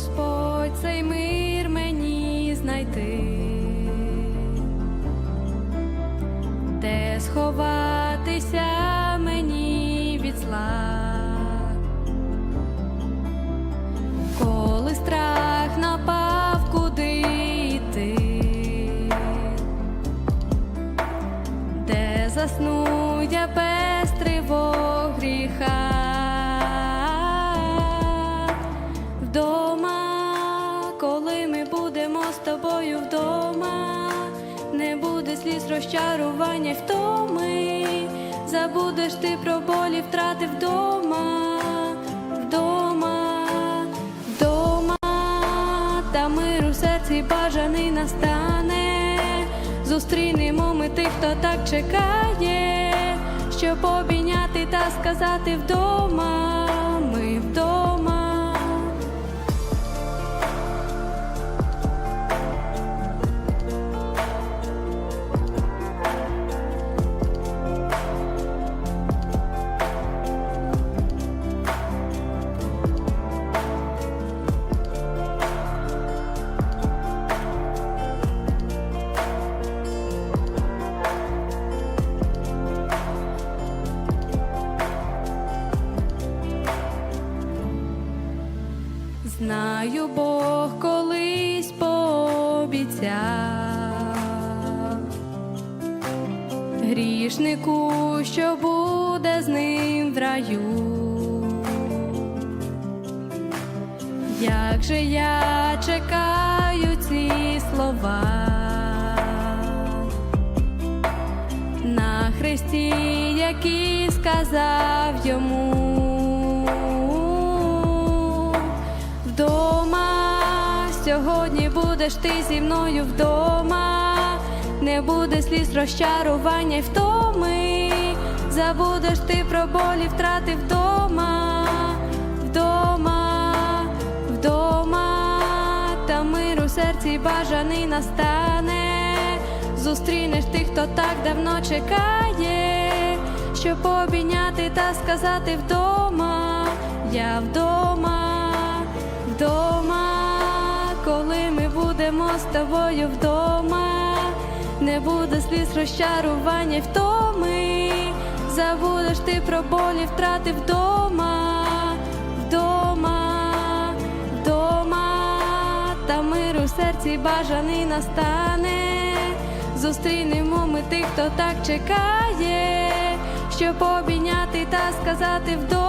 Господь, цей мир мені знайти, де сховатися мені від зла, коли страх напав, куди йти, де засну я без тривог тобою вдома, не буде сліз розчарування втоми, забудеш ти про болі втрати вдома, вдома, вдома, та мир у серці бажаний настане. Зустрінемо ми тих, хто так чекає, щоб обійняти та сказати вдома. Знаю, Бог колись пообіцяв грішнику, що буде з ним в раю. Як же я чекаю ці слова на хресті, які сказав йому. Вдома. Сьогодні будеш ти зі мною вдома, не буде сліз розчарування й втоми, забудеш ти про болі втрати вдома, вдома, вдома, та мир у серці бажаний настане. Зустрінеш тих, хто так давно чекає, щоб обійняти та сказати вдома, я вдома, вдома, коли ми будемо з тобою вдома, не буде сліз розчарування втоми, забудеш ти про болі втрати вдома, вдома, вдома, та мир у серці бажаний настане. Зустрінемо ми тих, хто так чекає, щоб обійняти та сказати вдома,